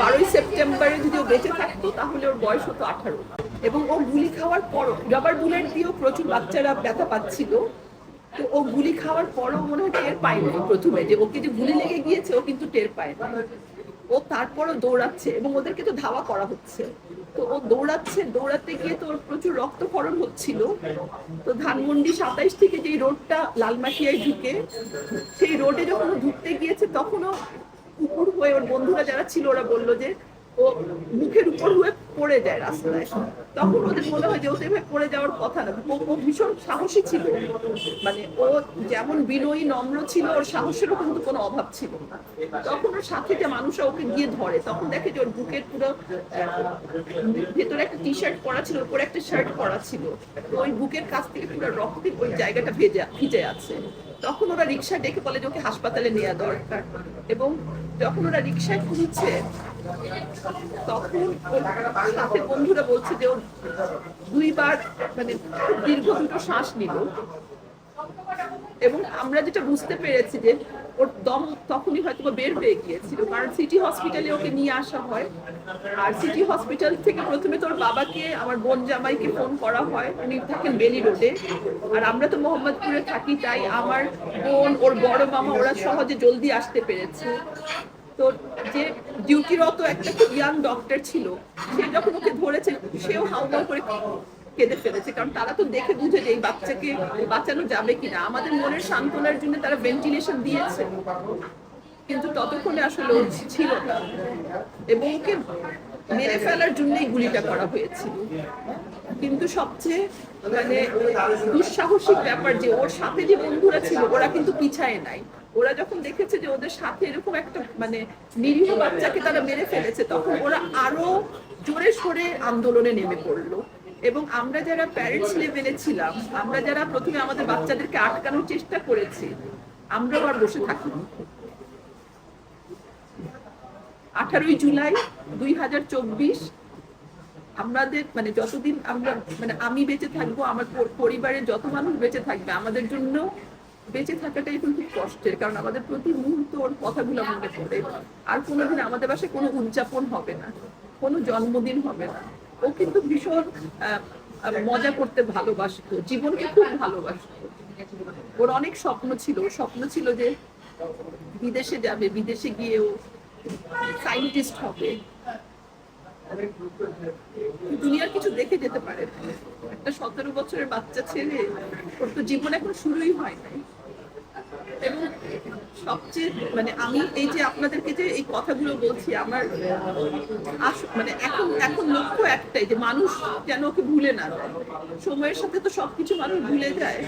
বারোই সেপ্টেম্বরে যদি ও বেঁচে থাকতো, তাহলে ওর বয়স হতো আঠারো। এবং ও গুলি খাওয়ার পরও রাবার বুলেট দিয়েও প্রচুর বাচ্চারা ব্যথা পাচ্ছিল। তো ও গুলি খাওয়ার পরও মনে হয় টের পায়নি প্রথমে যে ওকে যে গুলি লেগে গিয়েছে, ও কিন্তু টের পায় না। ও তারপরও দৌড়াচ্ছে এবং ওদেরকে তো ধাওয়া করা হচ্ছে। তো ও দৌড়াচ্ছে, দৌড়াতে গিয়ে তো ওর প্রচুর রক্তক্ষরণ হচ্ছিল। তো ধানমন্ডি সাতাইশ থেকে যেই রোডটা লালমাটিয়ায় ঢুকে, সেই রোডে যখন ঢুকতে গিয়েছে, তখনও উপর হয়ে ওর বন্ধুরা যারা ছিল, ওরা বলল যে ও মুখের উপর হয়ে পড়ে যায় রাস্তায়। তখন ওদের মনে হয় যে ওদের ভাই পড়ে যাওয়ার কথা না। ও ও ভীষণ সাহসী ছিল। মানে ও যেমন বিনয়ী, নম্র ছিল, ওর সাহসেরও কিন্তু কোনো অভাব ছিল না। তখন ওর সাথে যে মানুষরা ওকে গিয়ে ধরে। তখন দেখে যে ওর বুকের পুরো ভেতরে একটা টি শার্ট পরা ছিল, উপরে একটা শার্ট পরা ছিল। ওই বুকের কাছ থেকে পুরো রক্তে ওই জায়গাটা ভেজা, ভিজে আছে। তখন ওরা রিক্সা ডেকে বলে যে ওকে হাসপাতালে নেওয়া দরকার। এবং যখন ওরা রিক্সায় খুঁজছে তখন সাথে বন্ধুরা বলছে যে ও দুইবার মানে দীর্ঘ দুটো শ্বাস নিল। এবং আমরা যেটা বুঝতে পেরেছি যে ওর দম তখনই হয়তো বের হয়ে গিয়েছিল, কারণ সিটি হসপিটালে ওকে নিয়ে আসা হয়। আর সিটি হসপিটাল থেকে প্রথমে তোর বাবাকে, আমার বোন জামাইকে ফোন করা হয়। উনি থাকেন বেলি রোডে। আর আমরা তো মোহাম্মদপুরে থাকি, তাই আমার বোন, ওর বড় মামা, ওরা সহজে জলদি আসতে পেরেছে। তো যে ডিউটিরত একটা ইয়াং ডক্টর ছিল, সে যখন ওকে ধরেছে, সেও হাউমাউ করে কেঁদে ফেলেছে। কারণ তারা তো দেখে বুঝে যে এই বাচ্চাকে বাঁচানো যাবে কিনা। আমাদের মনের সান্ত্বনার জন্য তারা ভেন্টিলেশন দিয়েছে। কিন্তু ততক্ষণে আসলে ছিল এবং ওকে মেরে ফেলার জন্যই গুলিটা করা হয়েছিল। কিন্তু সবচেয়ে মানে দুঃসাহসিক ব্যাপার যে ওর সাথে যে বন্ধুরা ছিল, ওরা কিন্তু পিছায় নাই। ওরা যখন দেখেছে যে ওদের সাথে এরকম একটা মানে নিরীহ বাচ্চাকে তারা মেরে ফেলেছে, তখন ওরা আরও জোরে সোরে আন্দোলনে নেমে পড়ল। এবং আমরা যারা প্যারেন্টস লেভেলে ছিলাম আমরা যারা প্রথমে আমাদের বাচ্চাদেরকে আটকানোর চেষ্টা করেছি আমরা আবার বসে থাকিনি। আঠারোই জুলাই দুই হাজার চব্বিশ, আমাদের মানে যতদিন আমরা মানে আমি বেঁচে থাকব, আমার পরিবারের যত মানুষ বেঁচে থাকবে, আমাদের জন্য বেঁচে থাকাটাই এখন খুব কষ্টের, কারণ আমাদের প্রতি মুহূর্ত ওর কথাগুলো মনে পড়ে। আর কোনোদিন আমাদের বাসায় কোনো উদযাপন হবে না, কোনো জন্মদিন হবে না। ও কিন্তু ভীষণ মজা করতে ভালোবাসতো, জীবনকে খুব ভালোবাসতো। ওর অনেক স্বপ্ন ছিল স্বপ্ন ছিল যে বিদেশে যাবে, বিদেশে গিয়েও সাইন্টিস্ট হবে। দুনিয়ার কিছু দেখে যেতে পারে। একটা সতেরো বছরের বাচ্চা ছেলে, ওর তো জীবন এখন শুরুই হয় নাই। এবং সবচেয়ে মানে আমি এই যে আপনাদেরকে যে এই কথাগুলো বলছি, আমার মানে এখন এখন লক্ষ্য একটাই যে মানুষ যেন ওকে ভুলে না সময়ের সাথে তো সবকিছু মানুষ ভুলে যায়।